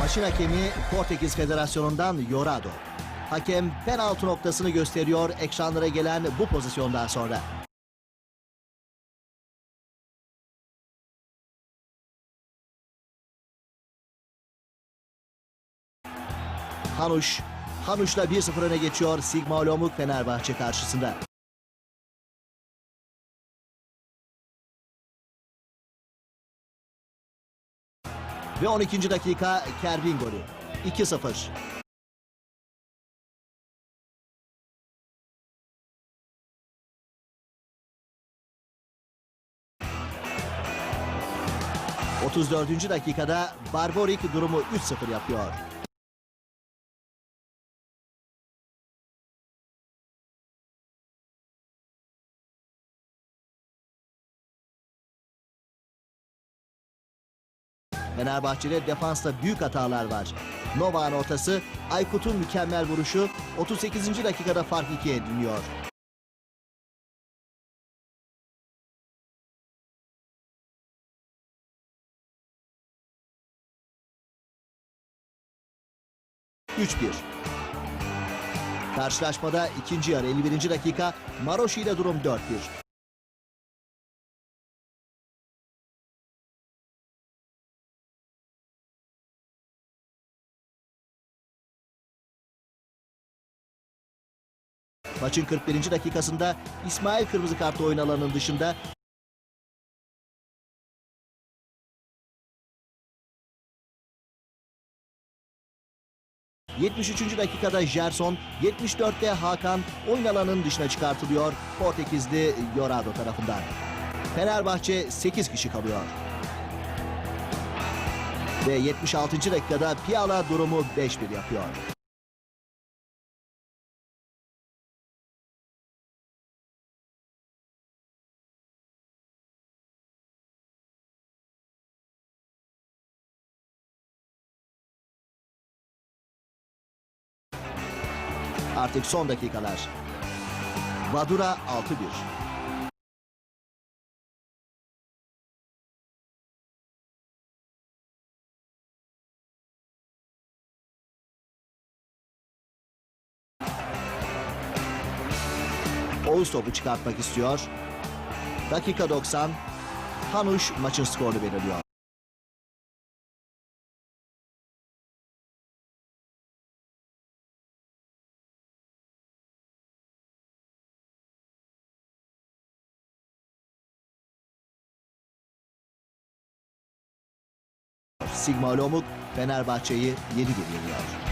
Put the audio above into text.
Maçın hakemi Portekiz Federasyonu'ndan Yorado. Hakem penaltı noktasını gösteriyor ekranlara gelen bu pozisyondan sonra. Hanuş, Hanuş'la 1-0 öne geçiyor Sigma Lomuk Fenerbahçe karşısında. Ve 12. dakika Kervin golü. 2-0. ...34. dakikada Barborik durumu 3-0 yapıyor. Fenerbahçe'de defansta büyük hatalar var. Novak'ın ortası, Aykut'un mükemmel vuruşu 38. dakikada fark ikiye ediliyor. Karşılaşmada ikinci yarı 51. dakika Maroşi ile durum 4-1. Maçın 41. dakikasında İsmail kırmızı kartı oyun alanının dışında ...73. dakikada Gerson, 74'te Hakan oyun alanının dışına çıkartılıyor Portekizli Yorado tarafından. Fenerbahçe 8 kişi kalıyor. Ve 76. dakikada Piala durumu 5-1 yapıyor. Artık son dakikalar. Vadura 6-1. Oğuz topu çıkartmak istiyor. Dakika 90. Hanuş maçın skorunu belirliyor. Sigma Lomuk Fenerbahçe'yi 7-1 yeniyor.